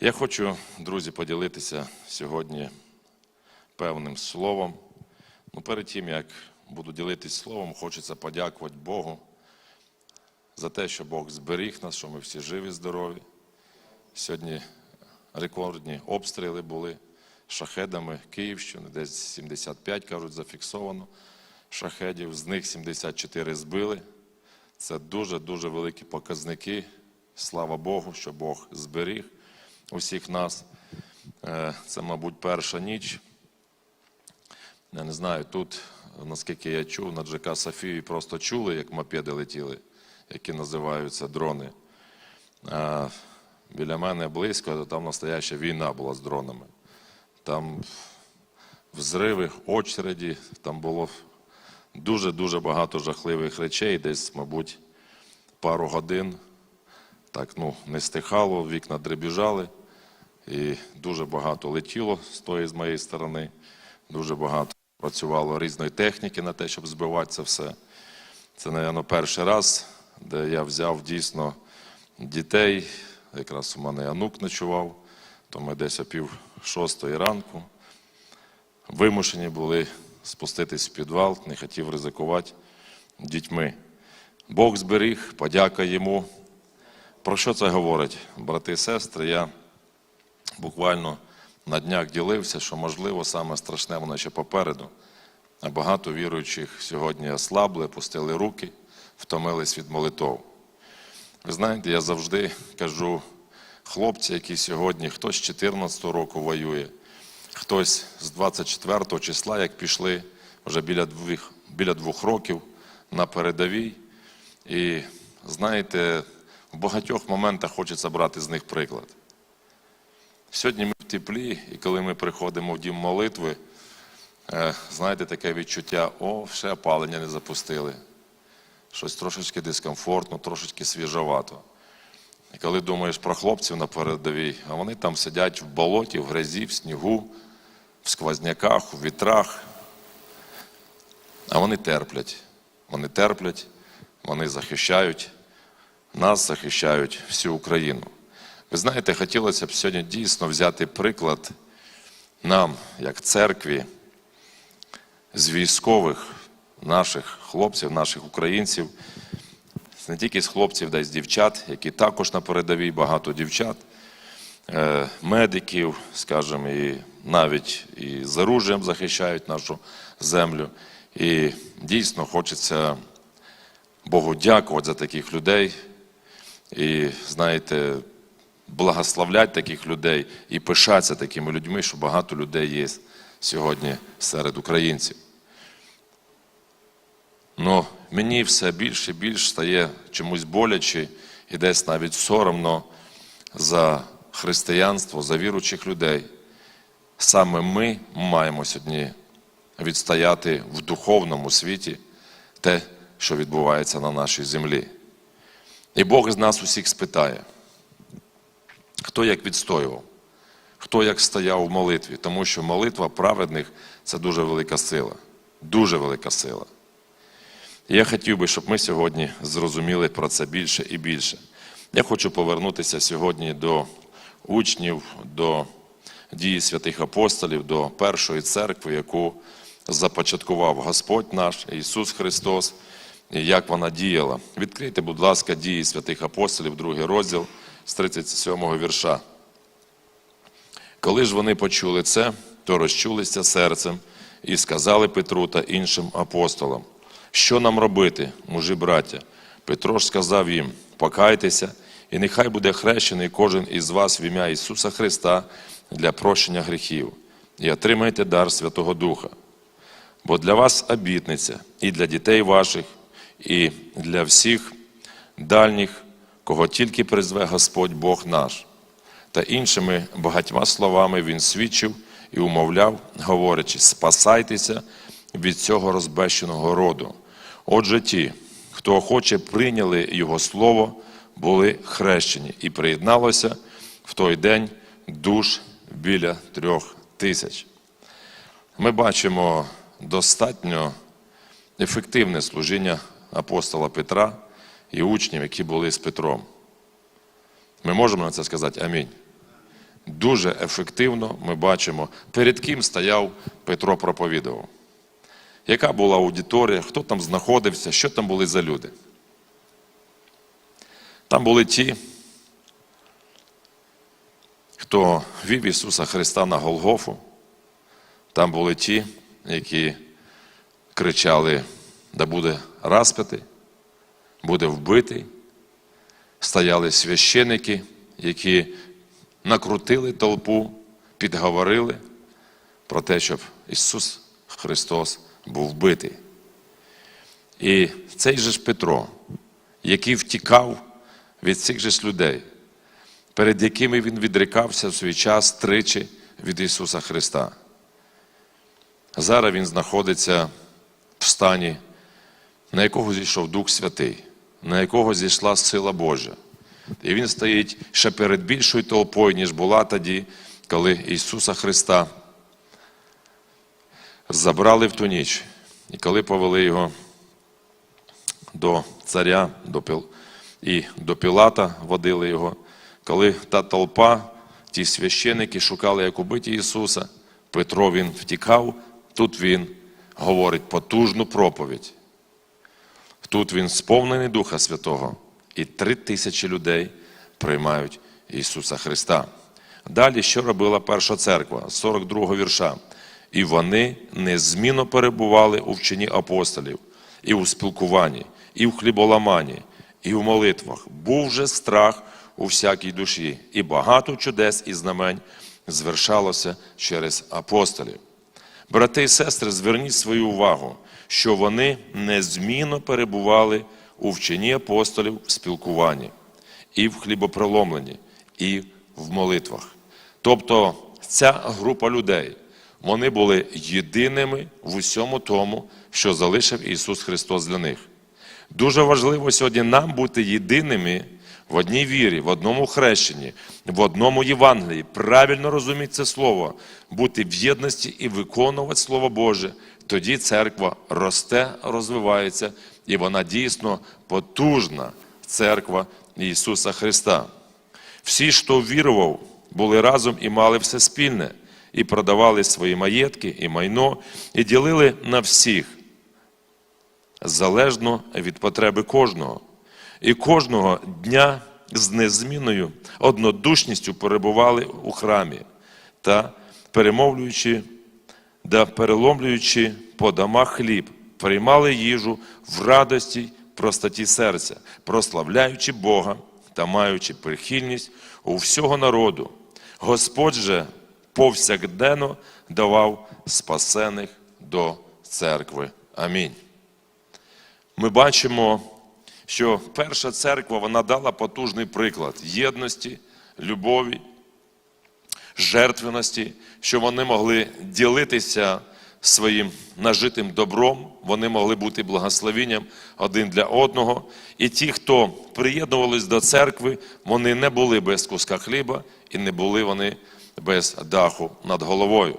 Я хочу, друзі, поділитися сьогодні певним словом. Ну, перед тим, як буду ділитись словом, хочеться подякувати Богу за те, що Бог зберіг нас, що ми всі живі, здорові. Сьогодні рекордні обстріли були шахедами Київщини, десь 75, кажуть, зафіксовано шахедів, з них 74 збили. Це дуже-дуже великі показники. Слава Богу, що Бог зберіг усіх нас. Е, Це, мабуть, перша ніч. Я не знаю, тут, наскільки я чув, на ДЖК Софії просто чули, як мопеди летіли, які називаються дрони. А біля мене близько, там настояща війна була з дронами. Там взриви, очереді, там було дуже-дуже багато жахливих речей, десь, мабуть, пару годин. Так, ну, не стихало, вікна дребіжали, і дуже багато летіло з тої з моєї сторони. Дуже багато працювало різної техніки на те, щоб збивати це все. Це, мабуть, перший раз, де я взяв дійсно дітей. Якраз у мене онук ночував, то ми десь о пів шостої ранку вимушені були спуститись в підвал, не хотів ризикувати дітьми. Бог зберіг, подяка йому. Про що це говорить, брати і сестри? Я буквально на днях ділився, що можливо саме страшне воно ще попереду. Багато віруючих сьогодні ослабли, пустили руки, втомились від молитов. Ви знаєте, я завжди кажу, хлопці, які сьогодні хтось з 14 року воює, хтось з 24 числа, як пішли вже біля двох, біля двох років на передовій. І знаєте, в багатьох моментах хочеться брати з них приклад. Сьогодні ми в теплі, і коли ми приходимо в дім молитви, е, знаєте, таке відчуття, о, ще опалення не запустили. Щось трошечки дискомфортно, трошечки свіжовато. І коли думаєш про хлопців на передовій, а вони там сидять в болоті, в грязі, в снігу, в сквозняках, у вітрах. А вони терплять. Вони терплять, вони захищають нас, захищають всю Україну. Ви знаєте, хотілося б сьогодні дійсно взяти приклад нам, як церкві, з військових наших хлопців, наших українців, не тільки з хлопців, да й з дівчат, які також на передовій багато дівчат, е, медиків, скажімо, і навіть і з оружієм захищають нашу землю. І дійсно хочеться Богу дякувати за таких людей. І знаєте, благословлять таких людей і пишатися такими людьми, що багато людей є сьогодні серед українців. Ну, мені все більше і більше стає чомусь боляче і десь навіть соромно за християнство, за віруючих людей. Саме ми маємо сьогодні відстояти в духовному світі те, що відбувається на нашій землі. І Бог з нас усіх спитає, хто як відстоював, хто як стояв в молитві, тому що молитва праведних це дуже велика сила, дуже велика сила. І я хотів би, щоб ми сьогодні зрозуміли про це більше і більше. Я хочу повернутися сьогодні до учнів, до дії святих апостолів, до першої церкви, яку започаткував Господь наш Ісус Христос, як вона діяла. Відкрийте, будь ласка, дії святих апостолів, другий розділ з 37 го вірша. Коли ж вони почули це, то розчулися серцем і сказали Петру та іншим апостолам, що нам робити, мужі браття? Петро ж сказав їм: покайтеся, і нехай буде хрещений кожен із вас в ім'я Ісуса Христа для прощення гріхів, і отримайте дар Святого Духа. Бо для вас обітниця і для дітей ваших, і для всіх дальніх, кого тільки призве Господь Бог наш. Та іншими багатьма словами він свідчив і умовляв, говорячи: спасайтеся від цього розбещеного роду. Отже, ті, хто охоче прийняли Його слово, були хрещені, і приєдналося в той день душ біля трьох тисяч. Ми бачимо достатньо ефективне служіння апостола Петра і учнів, які були з Петром. Ми можемо на це сказати амінь. дуже ефективно ми бачимо, перед ким стояв Петро проповідував. Яка була аудиторія, хто там знаходився, що там були за люди? Там були ті, хто вів Ісуса Христа на Голгофу. Там були ті, які кричали, да буде розп'ятий, буде вбитий. Стояли священики, які накрутили толпу, підговорили про те, щоб Ісус Христос був вбитий. І цей же ж Петро, який втікав від цих же ж людей, перед якими він відрікався в свій час тричі від Ісуса Христа. Зараз він знаходиться в стані, на якого зійшов Дух Святий, на якого зійшла сила Божа. І він стоїть ще перед більшою толпою, ніж була тоді, коли Ісуса Христа забрали в ту ніч. І коли повели його до царя до Пил... і до Пілата водили його, коли та толпа, ті священики шукали, як убити Ісуса, Петро він втікав, тут він говорить потужну проповідь. Тут він сповнений Духа Святого, і три тисячі людей приймають Ісуса Христа. Далі, що робила перша церква, 42 вірша. І вони незмінно перебували у вченні апостолів, і у спілкуванні, і в хліболаманні, і в молитвах. Був же страх у всякій душі, і багато чудес і знамень звершалося через апостолів. Брати і сестри, зверніть свою увагу, що вони незмінно перебували у вченні апостолів в спілкуванні, і в хлібопроломленні, і в молитвах. Тобто ця група людей, вони були єдиними в усьому тому, що залишив Ісус Христос для них. Дуже важливо сьогодні нам бути єдиними в одній вірі, в одному хрещенні, в одному Євангелії, правильно розуміти це слово, бути в єдності і виконувати Слово Боже. Тоді церква росте, розвивається, і вона дійсно потужна церква Ісуса Христа. Всі, хто вірував, були разом і мали все спільне, і продавали свої маєтки і майно, і ділили на всіх, залежно від потреби кожного. І кожного дня з незмінною однодушністю перебували у храмі та перемовлюючи, да переломлюючи по домах хліб, приймали їжу в радості, простоті серця, прославляючи Бога та маючи прихильність у всього народу. Господь же повсякденно давав спасених до церкви. Амінь. Ми бачимо, що перша церква вона дала потужний приклад єдності, любові, жертвеності, що вони могли ділитися своїм нажитим добром, вони могли бути благословенням один для одного. І ті, хто приєднувались до церкви, вони не були без куска хліба і не були вони без даху над головою.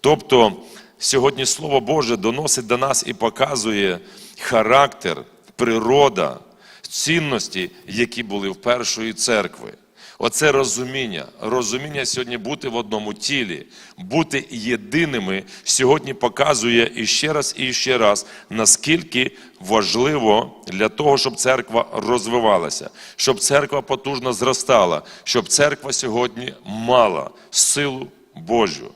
Тобто, сьогодні Слово Боже доносить до нас і показує характер, природа, цінності, які були в першої церкви. Оце розуміння, розуміння сьогодні бути в одному тілі, бути єдиними сьогодні показує іще раз і ще раз, наскільки важливо для того, щоб церква розвивалася, щоб церква потужно зростала, щоб церква сьогодні мала силу Божу.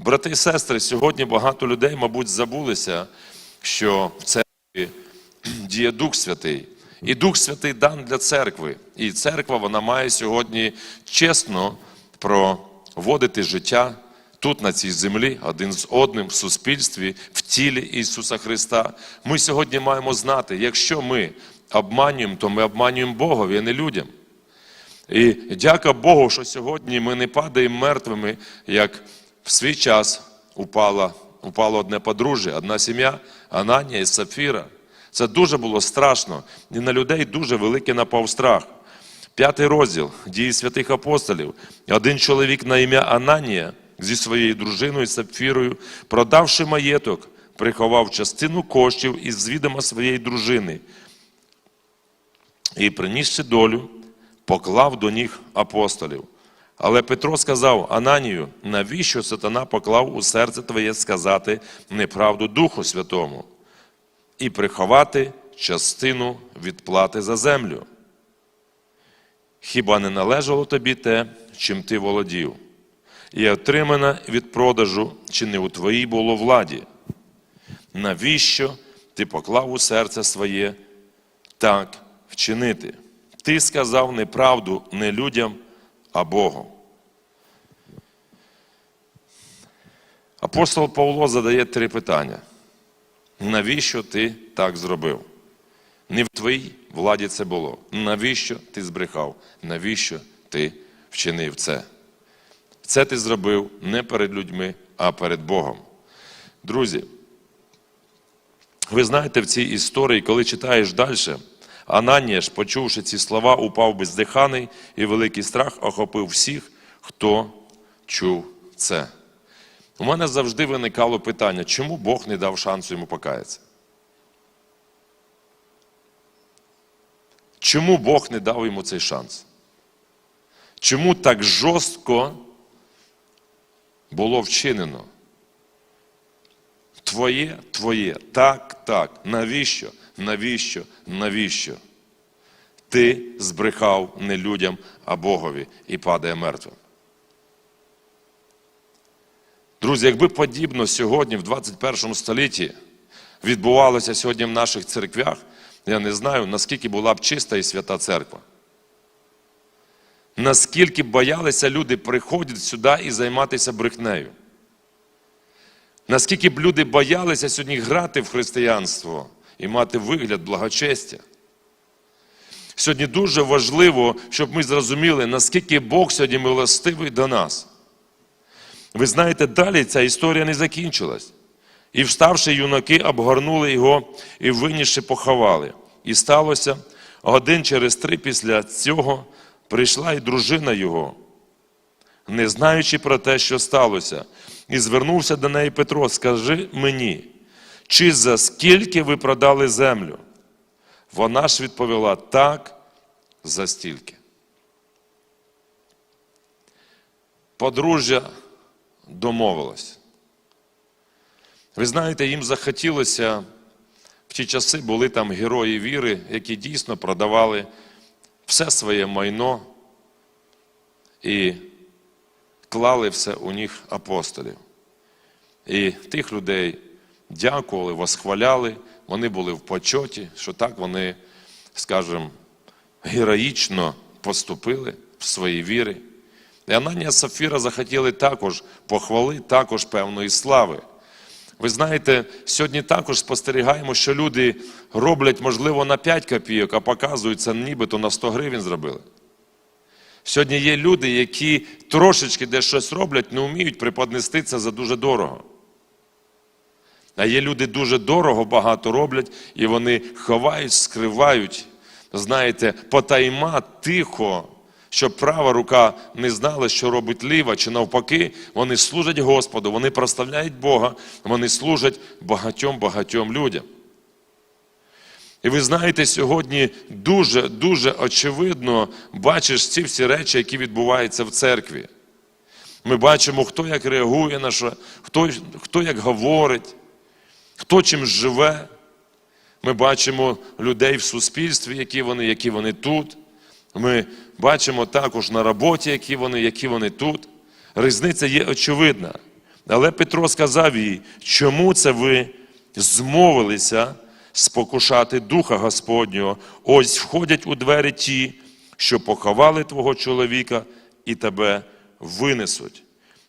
Брати і сестри, сьогодні багато людей, мабуть, забулися, що в церкві діє Дух Святий. І Дух Святий дан для церкви. І церква вона має сьогодні чесно проводити життя тут, на цій землі, один з одним, в суспільстві, в тілі Ісуса Христа. Ми сьогодні маємо знати, якщо ми обманюємо, то ми обманюємо Богові, а не людям. І дяка Богу, що сьогодні ми не падаємо мертвими, як в свій час упала, упало одне подружжя, одна сім'я, Ананія і Сафіра. Це дуже було страшно, і на людей дуже великий напав страх. П'ятий розділ дії святих апостолів. Один чоловік на ім'я Ананія зі своєю дружиною Сапфірою, продавши маєток, приховав частину коштів із відома своєї дружини і, принісши долю, поклав до ніг апостолів. Але Петро сказав Ананію, навіщо сатана поклав у серце твоє сказати неправду Духу Святому і приховати частину відплати за землю? Хіба не належало тобі те, чим ти володів, і отримане від продажу, чи не у твоїй було владі? Навіщо ти поклав у серце своє так вчинити? Ти сказав неправду не людям, а Богу. Апостол Павло задає три питання. Навіщо ти так зробив? Не в твоїй владі це було. Навіщо ти збрехав? Навіщо ти вчинив це? Це ти зробив не перед людьми, а перед Богом. Друзі, ви знаєте в цій історії, коли читаєш далі, Ананія ж, почувши ці слова, упав бездиханий, і великий страх охопив всіх, хто чув це. У мене завжди виникало питання, чому Бог не дав шансу йому покаятися? Чому Бог не дав йому цей шанс? Чому так жорстко було вчинено? Твоє, твоє, так, так. Навіщо? Навіщо? Навіщо? Ти збрехав не людям, а Богові і падає мертвим. Друзі, якби подібно сьогодні, в 21 столітті, відбувалося сьогодні в наших церквях, я не знаю, наскільки була б чиста і свята церква. Наскільки боялися люди приходити сюди і займатися брехнею. Наскільки б люди боялися сьогодні грати в християнство і мати вигляд благочестя. Сьогодні дуже важливо, щоб ми зрозуміли, наскільки Бог сьогодні милостивий до нас. Ви знаєте, далі ця історія не закінчилась. І вставши юнаки, обгорнули його і винісши поховали. І сталося, годин через три після цього прийшла і дружина його, не знаючи про те, що сталося, і звернувся до неї Петро, скажи мені, чи за скільки ви продали землю? Вона ж відповіла так, за стільки. Подружжя домовилось. Ви знаєте, їм захотілося в ті часи були там герої віри, які дійсно продавали все своє майно і клали все у них апостолів. І тих людей дякували, восхваляли, вони були в почоті, що так вони, скажімо, героїчно поступили в своїй вірі. І Ананія Сафіра захотіли також похвали, також певної слави. Ви знаєте, сьогодні також спостерігаємо, що люди роблять, можливо, на 5 копійок, а показуються, нібито на 100 гривень зробили. Сьогодні є люди, які трошечки де щось роблять, не вміють преподнести це за дуже дорого. А є люди дуже дорого, багато роблять, і вони ховають, скривають, знаєте, потайма тихо, щоб права рука не знала, що робить ліва, чи навпаки, вони служать Господу, вони прославляють Бога, вони служать багатьом-багатьом людям. І ви знаєте, сьогодні дуже-дуже очевидно бачиш ці всі речі, які відбуваються в церкві. Ми бачимо, хто як реагує на що, хто, хто як говорить, хто чим живе. Ми бачимо людей в суспільстві, які вони, які вони тут. Ми бачимо також на роботі, які вони, які вони тут. Різниця є очевидна. Але Петро сказав їй, чому це ви змовилися спокушати Духа Господнього? Ось входять у двері ті, що поховали твого чоловіка і тебе винесуть.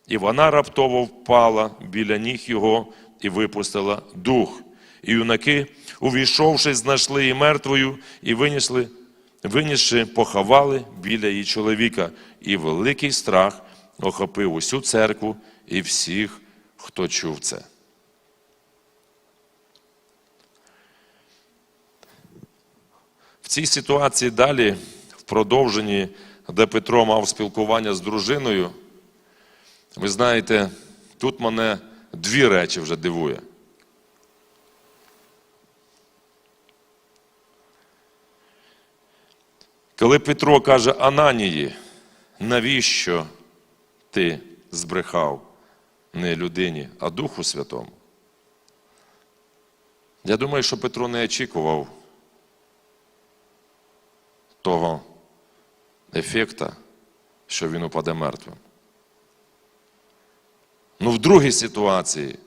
І вона раптово впала біля ніг його і випустила дух. І юнаки, увійшовши, знайшли її мертвою і винесли винісши, поховали біля її чоловіка, і великий страх охопив усю церкву і всіх, хто чув це. В цій ситуації далі, в продовженні, де Петро мав спілкування з дружиною, ви знаєте, тут мене дві речі вже дивує. Коли Петро каже Ананії, навіщо ти збрехав не людині, а Духу Святому. Я думаю, що Петро не очікував того ефекта, що він упаде мертвим. Ну, в другій ситуації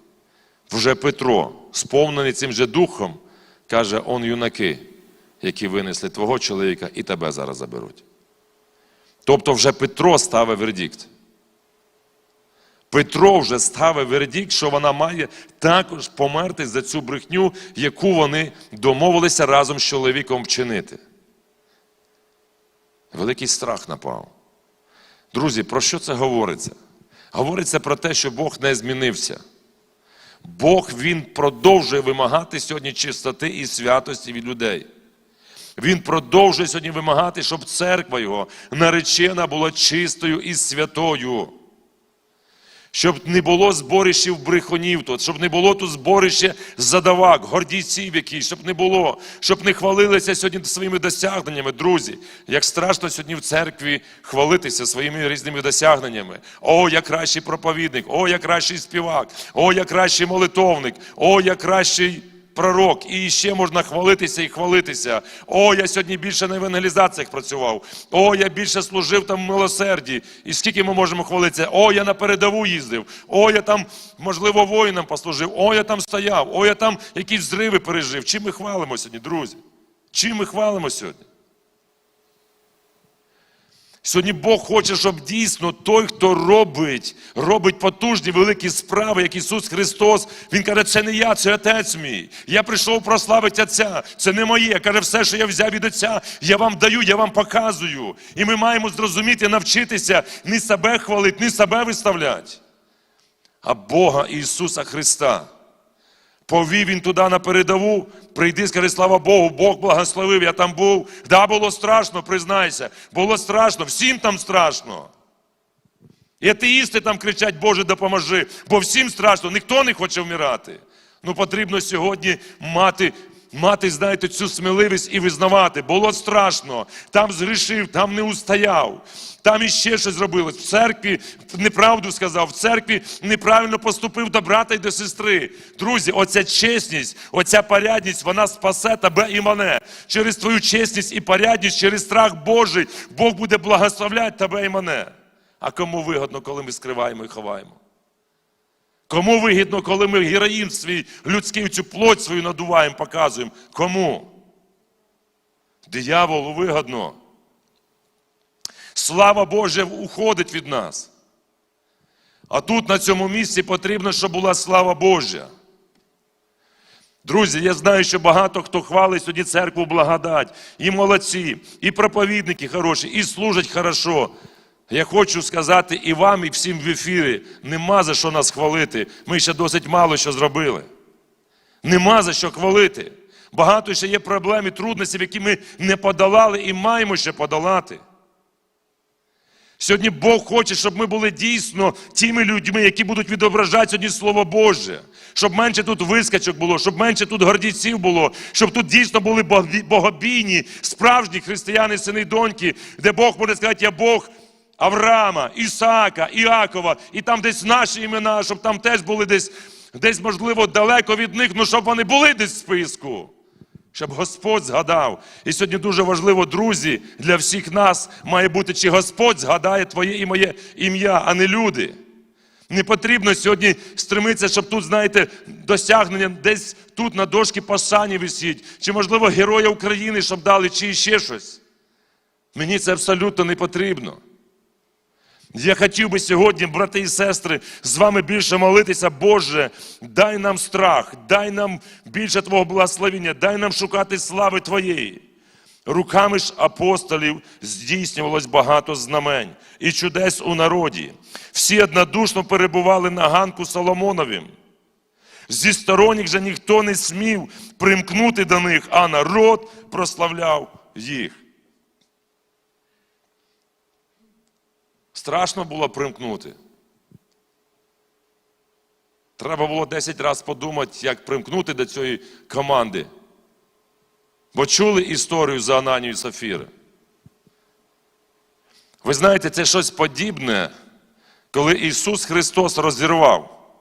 вже Петро, сповнений цим же духом, каже: он юнаки, які винесли твого чоловіка, і тебе зараз заберуть. Тобто вже Петро ставив вердикт. Петро вже ставив вердикт, що вона має також померти за цю брехню, яку вони домовилися разом з чоловіком вчинити. Великий страх напав. Друзі, про що це говориться? Говориться про те, що Бог не змінився. Бог Він продовжує вимагати сьогодні чистоти і святості від людей. Він продовжує сьогодні вимагати, щоб церква Його наречена була чистою і святою. Щоб не було зборищів брехунів тут, щоб не було тут зборище задавак, гордійців якісь, щоб не було, щоб не хвалилися сьогодні своїми досягненнями, друзі. Як страшно сьогодні в церкві хвалитися своїми різними досягненнями. О, я кращий проповідник, о, я кращий співак, о, я кращий молитовник, о, я кращий пророк. І ще можна хвалитися і хвалитися. О, я сьогодні більше на евангелізаціях працював. О, я більше служив там в милосерді. І скільки ми можемо хвалитися? О, я на передову їздив. О, я там, можливо, воїнам послужив. О, я там стояв. О, я там якісь зриви пережив. Чим ми хвалимо сьогодні, друзі? Чим ми хвалимо сьогодні? Сьогодні Бог хоче, щоб дійсно той, хто робить, робить потужні великі справи, як Ісус Христос. Він каже, це не я, це Отець мій. Я прийшов прославити Отця. Це не моє. Каже, все, що я взяв від Отця, я вам даю, я вам показую. І ми маємо зрозуміти, навчитися не себе хвалити, не себе виставляти, а Бога Ісуса Христа. Повів він туди на передову, прийди, скажи, слава Богу, Бог благословив, я там був. Да, було страшно, признайся. Було страшно, всім там страшно. І атеїсти там кричать, Боже, допоможи, бо всім страшно, ніхто не хоче вмирати. Ну, потрібно сьогодні мати, мати, знаєте, цю сміливість і визнавати. Було страшно, там згрішив, там не устояв. Там іще щось зробилось. В церкві неправду сказав, в церкві неправильно поступив до брата і до сестри. Друзі, оця чесність, оця порядність, вона спасе тебе і мене. Через твою чесність і порядність, через страх Божий, Бог буде благословляти тебе і мене. А кому вигодно, коли ми скриваємо і ховаємо? Кому вигідно, коли ми героїн свій людський цю плоть свою надуваємо, показуємо? Кому? Дияволу вигодно. Слава Божа уходить від нас. А тут, на цьому місці, потрібно, щоб була слава Божа. Друзі, я знаю, що багато хто хвалить сьогодні церкву благодать, і молодці, і проповідники хороші, і служать хорошо. Я хочу сказати і вам, і всім в ефірі, нема за що нас хвалити. Ми ще досить мало що зробили. Нема за що хвалити. Багато ще є проблем і трудностей, які ми не подолали і маємо ще подолати. Сьогодні Бог хоче, щоб ми були дійсно тими людьми, які будуть відображати сьогодні Слово Боже. Щоб менше тут вискачок було, щоб менше тут гордійців було, щоб тут дійсно були богобійні, справжні християни, сини і доньки, де Бог може сказати, я Бог Авраама, Ісаака, Іакова, і там десь наші імена, щоб там теж були десь, десь можливо, далеко від них, ну щоб вони були десь в списку. Щоб Господь згадав. І сьогодні дуже важливо, друзі, для всіх нас має бути, чи Господь згадає твоє і моє ім'я, а не люди. Не потрібно сьогодні стремитися, щоб тут, знаєте, досягнення десь тут на дошці пасані висіть, чи, можливо, Героя України, щоб дали, чи ще щось. Мені це абсолютно не потрібно. Я хотів би сьогодні, брати і сестри, з вами більше молитися, Боже, дай нам страх, дай нам більше Твого благословення, дай нам шукати слави Твоєї. Руками ж апостолів здійснювалось багато знамень і чудес у народі. Всі однодушно перебували на ганку Соломоновім. Зі сторонніх же ніхто не смів примкнути до них, а народ прославляв їх. Страшно було примкнути. Треба було 10 разів подумати, як примкнути до цієї команди. Бо чули історію за Ананію і Сафіри. Ви знаєте, це щось подібне, коли Ісус Христос розірвав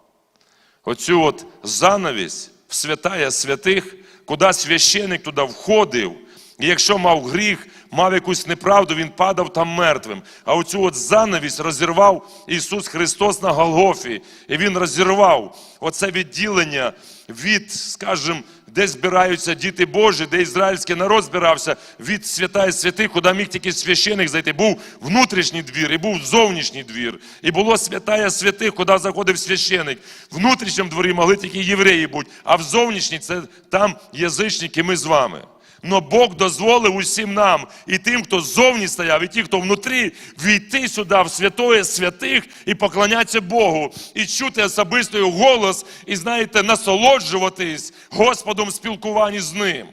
оцю от занавість в святая святих, куди священик туди входив, і якщо мав гріх, мав якусь неправду, він падав там мертвим. А оцю от занавість розірвав Ісус Христос на Голгофі. І Він розірвав оце відділення від, скажімо, де збираються діти Божі, де ізраїльський народ збирався від святая святих, куди міг тільки священик зайти. Був внутрішній двір і був зовнішній двір. І було святая святих, куди заходив священик. В внутрішньому дворі могли тільки євреї бути, а в зовнішній це там язичники, ми з вами. Но Бог дозволив усім нам, і тим, хто ззовні стояв, і ті, хто внутрі, війти сюди в святоє святих і поклонятися Богу, і чути особисто голос, і знаєте, насолоджуватись Господом спілкуванні з ним.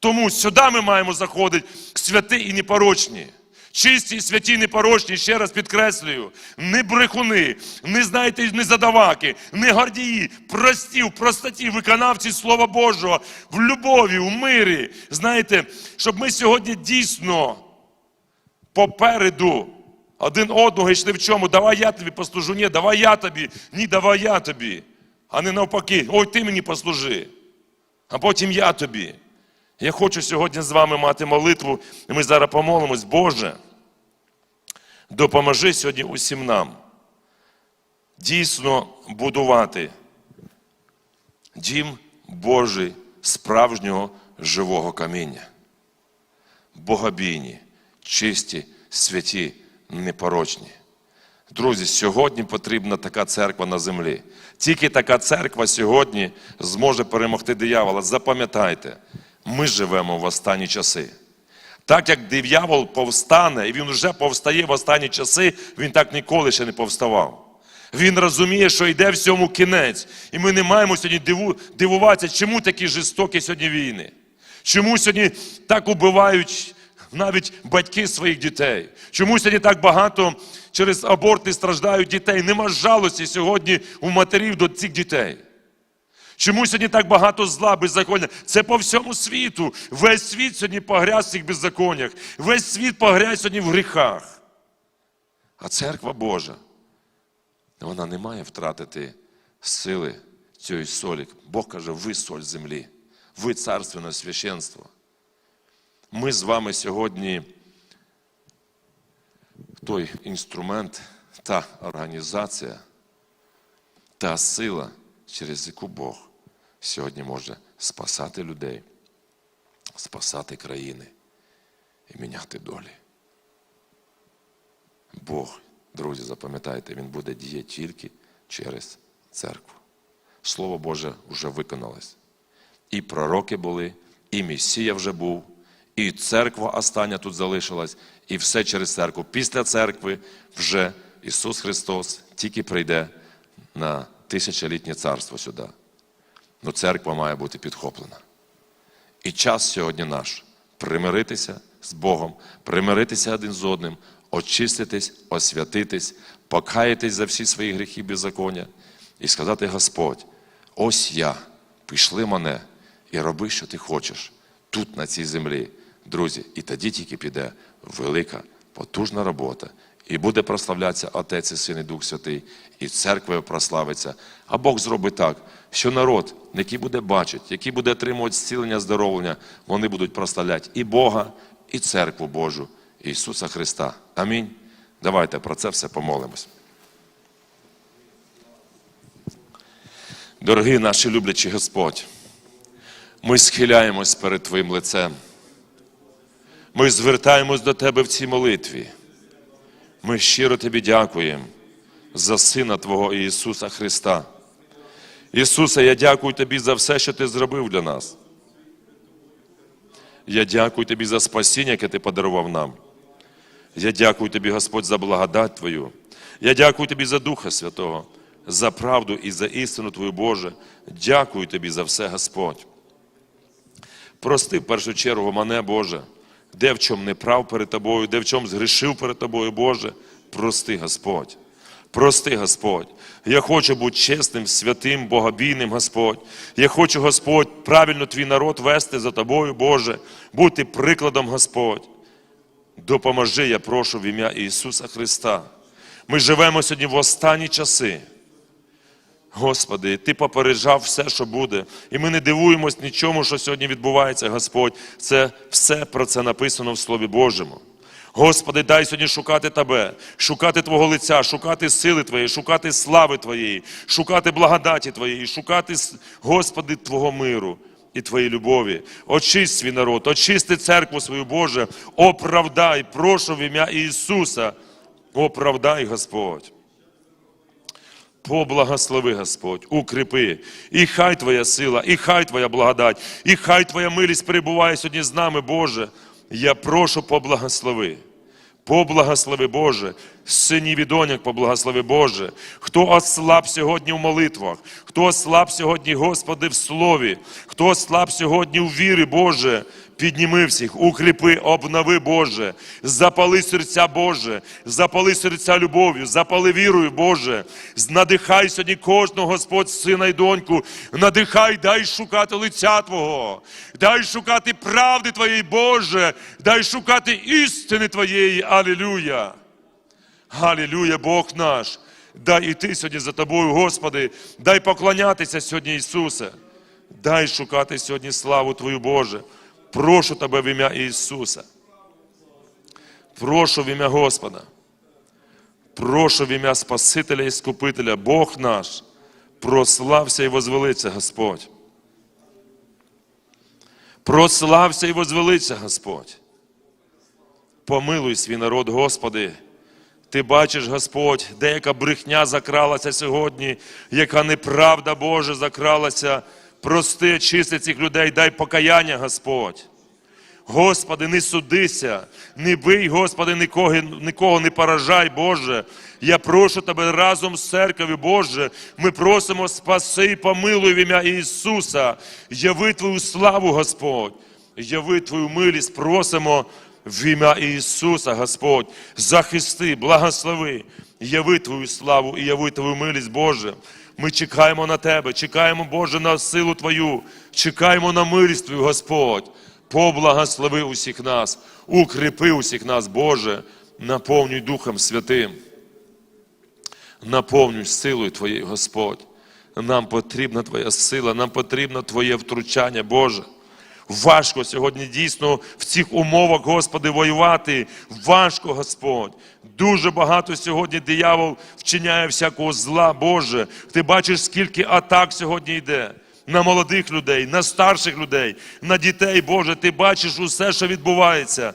Тому сюди ми маємо заходити святі і непорочні. Чисті, святі, непорочні, ще раз підкреслюю, не брехуни, не знаєте, не задаваки, не гордії, прості, в простоті, виконавці Слова Божого, в любові, в мирі. Знаєте, щоб ми сьогодні дійсно попереду один одного йшли в чому? Давай я тобі послужу, ні, давай я тобі, ні, давай я тобі. А не навпаки, ой, ти мені послужи, а потім я тобі. Я хочу сьогодні з вами мати молитву, і ми зараз помолимось, Боже, допоможи сьогодні усім нам дійсно будувати дім Божий справжнього живого каміння. Богобійні, чисті, святі, непорочні. Друзі, сьогодні потрібна така церква на землі. Тільки така церква сьогодні зможе перемогти диявола. Запам'ятайте, ми живемо в останні часи. Так як диявол повстане, і він вже повстає в останні часи, він так ніколи ще не повставав. Він розуміє, що йде всьому кінець. І ми не маємо сьогодні диву, дивуватися, чому такі жорстокі сьогодні війни. Чому сьогодні так убивають навіть батьки своїх дітей? Чому сьогодні так багато через аборти страждають дітей? Нема жалості сьогодні у матерів до цих дітей. Чому сьогодні так багато зла, беззаконня? Це по всьому світу. Весь світ сьогодні погряз в цих беззаконнях. Весь світ погряз сьогодні в гріхах. А церква Божа, вона не має втратити сили цієї солі. Бог каже, ви соль землі, ви царственне священство. Ми з вами сьогодні той інструмент, та організація, та сила, через яку Бог сьогодні може спасати людей, спасати країни і міняти долі. Бог, друзі, запам'ятайте, Він буде діяти тільки через церкву. Слово Боже вже виконалось. І пророки були, і Месія вже був, і церква остання тут залишилась, і все через церкву. Після церкви вже Ісус Христос тільки прийде на тисячолітнє царство сюди. Ну, церква має бути підхоплена. І час сьогодні наш примиритися з Богом, примиритися один з одним, очиститись, освятитись, покаятись за всі свої гріхи беззаконня і сказати: Господь, ось я, пішли мене і роби, що ти хочеш тут, на цій землі. Друзі, і тоді тільки піде велика, потужна робота. І буде прославлятися Отець і Син і Дух Святий, і церква прославиться. А Бог зробить так, що народ, який буде бачити, який буде отримувати зцілення, здоровлення, вони будуть прославляти і Бога, і церкву Божу, і Ісуса Христа. Амінь. Давайте про це все помолимось. Дорогий наші люблячі Господь, ми схиляємось перед Твоїм лицем. Ми звертаємось до Тебе в цій молитві. Ми щиро Тобі дякуємо за Сина Твого Ісуса Христа. Ісусе, я дякую Тобі за все, що Ти зробив для нас. Я дякую Тобі за спасіння, яке Ти подарував нам. Я дякую Тобі, Господь, за благодать Твою. Я дякую Тобі за Духа Святого, за правду і за істину Твою Боже. Дякую Тобі за все, Господь. Прости в першу чергу мене, Боже, де в чому не прав перед Тобою, де в чому згрішив перед Тобою, Боже. Прости, Господь. Прости, Господь. Я хочу бути чесним, святим, богобійним, Господь. Я хочу, Господь, правильно твій народ вести за тобою, Боже, бути прикладом, Господь. Допоможи, я прошу в ім'я Ісуса Христа. Ми живемо сьогодні в останні часи. Господи, Ти попереджав все, що буде. І ми не дивуємось нічому, що сьогодні відбувається, Господь. Це все про це написано в Слові Божому. Господи, дай сьогодні шукати Тебе, шукати Твого лиця, шукати сили Твоєї, шукати слави Твоєї, шукати благодаті Твоєї, шукати, Господи, Твого миру і Твоєї любові. Очисть свій народ, очисти церкву свою Боже, оправдай, прошу в ім'я Ісуса, оправдай, Господь. Поблагослови, Господь, укріпи, і хай Твоя сила, і хай Твоя благодать, і хай Твоя милість перебуває сьогодні з нами, Боже. Я прошу поблагослови. Поблагослови Боже, синів і доньок поблагослови Боже, хто ослаб сьогодні в молитвах, хто ослаб сьогодні, Господи, в слові, хто ослаб сьогодні в вірі, Боже, підніми всіх, укріпи, обнови, Боже, запали серця, Боже, запали серця любов'ю, запали вірою, Боже, надихай сьогодні кожного, Господь, сина і доньку, надихай, дай шукати лиця Твого, дай шукати правди Твоєї, Боже, дай шукати істини Твоєї. Алілюя! Алілюя, Бог наш! Дай іти сьогодні за Тобою, Господи, дай поклонятися сьогодні, Ісусе. Дай шукати сьогодні славу Твою, Боже. Прошу Тебе в ім'я Ісуса. Прошу в ім'я Господа. Прошу в ім'я Спасителя і Скупителя, Бог наш, прослався і возвелиться Господь. Прослався і возвелиться Господь. Помилуй свій народ, Господи. Ти бачиш, Господь, деяка брехня закралася сьогодні, яка неправда Божа закралася. Прости, очисти цих людей, дай покаяння, Господь. Господи, не судися, не бий, Господи, нікого, нікого не поражай, Боже. Я прошу Тебе разом з церков'ю, Боже. Ми просимо спаси і помилуй в ім'я Ісуса. Яви Твою славу, Господь. Яви Твою милість, просимо в ім'я Ісуса, Господь. Захисти, благослови, яви Твою славу і яви Твою милість, Боже. Ми чекаємо на Тебе, чекаємо, Боже, на силу Твою, чекаємо на милість Твою, Господь. Поблагослови усіх нас, укріпи усіх нас, Боже, наповнюй Духом Святим. Наповнюй силою Твоєю, Господь. Нам потрібна Твоя сила, нам потрібно Твоє втручання, Боже. Важко сьогодні дійсно в цих умовах, Господи, воювати. Важко, Господь. Дуже багато сьогодні диявол вчиняє всякого зла, Боже. Ти бачиш, скільки атак сьогодні йде. На молодих людей, на старших людей, на дітей, Боже, ти бачиш усе, що відбувається.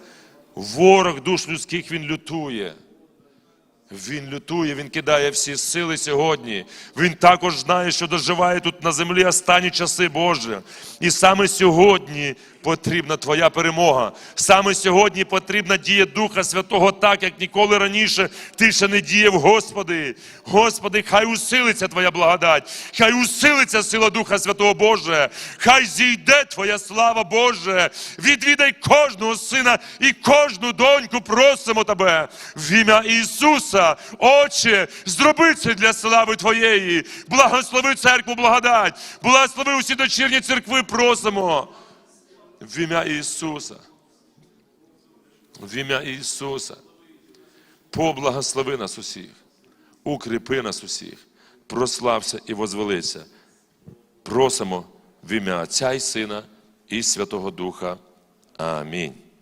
Ворог душ людських він лютує. Він лютує, він кидає всі сили сьогодні. Він також знає, що доживає тут на землі останні часи, Боже. І саме сьогодні потрібна Твоя перемога. Саме сьогодні потрібна дія Духа Святого, так як ніколи раніше ти ще не діяв, Господи. Господи, хай усилиться Твоя благодать, хай усилиться сила Духа Святого Боже, хай зійде Твоя слава Боже. Відвідай кожного сина і кожну доньку, просимо Тебе в ім'я Ісуса. Отче, зроби це для слави Твоєї. Благослови церкву, благодать, благослови усі дочірні церкви, просимо. В ім'я Ісуса. В ім'я Ісуса. Поблагослови нас усіх, укріпи нас усіх, прослався і возвелися. Просимо в ім'я Отця і Сина і Святого Духа. Амінь.